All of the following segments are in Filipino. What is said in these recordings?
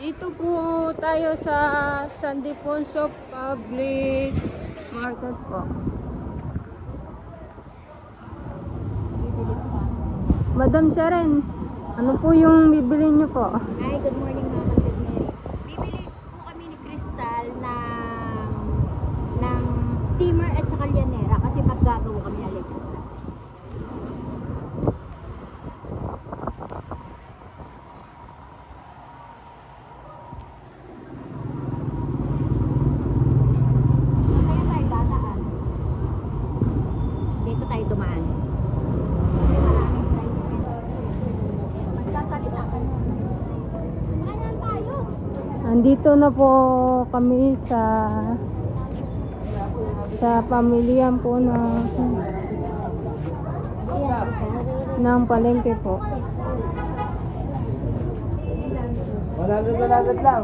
Dito po tayo sa San Defonso Public Market po. Madam Sharon, ano po yung bibili niyo po? Hi, good morning mga kasigmeri. Bibili po kami ni Crystal ng ng steamer at saka lyanera kasi maggagawa kami ng Andito na po kami sa sa pamilyan po na ng palengke po. Malagad-malagad lang.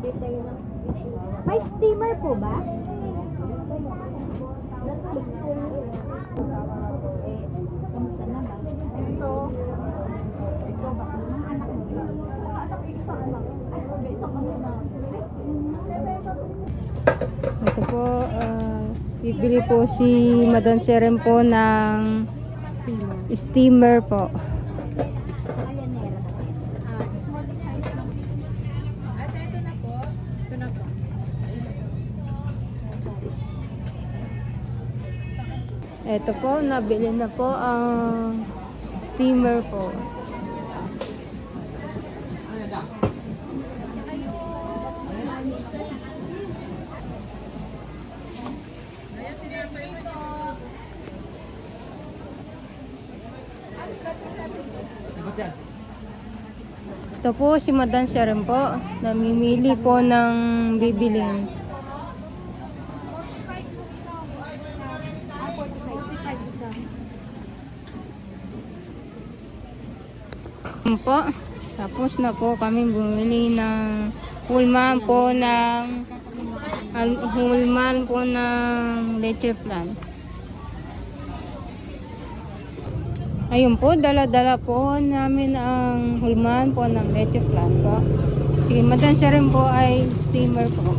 May steamer po ba? Ito. Ito ba? Anak mo. Anak, isang may isang anak na. Ito po, ah, bibili po si Madam Sharon po ng Steamer. steamer po. Ayanera na. Ah, small size lang. At ito na po. Ito na po. Ito po, nabili na po ang steamer po. Ito po si Madam Sharon po, namimili po ng bibilin. Po. Tapos na po kami bumili ng hulman po ng hulman po ng leche plan. Ayun po, dala-dala po namin ang hulman po ng leche plan po. Sige, madan siya rin po ay steamer po.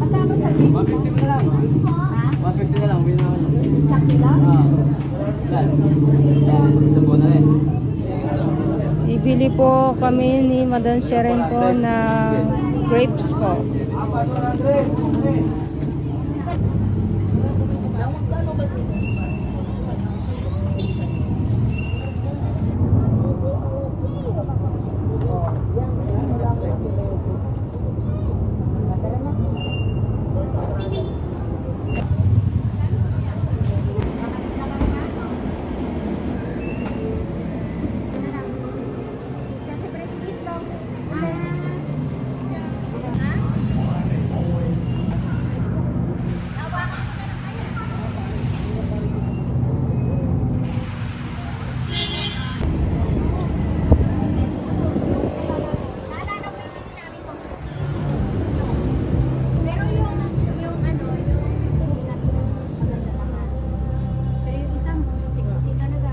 Magkano sa dito? 150 na lang. Ha? 150 na lang. Naman yan. Isang kilo? Ah. Yan. Yan. Isa po na. Ibili po kami ni Madan Sharon po na grapes po. Pero yung, yung ano, yung maganda naman. Pero yung isang, hindi ka nag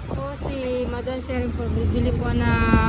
po si Madam Sharon po bibili po. So,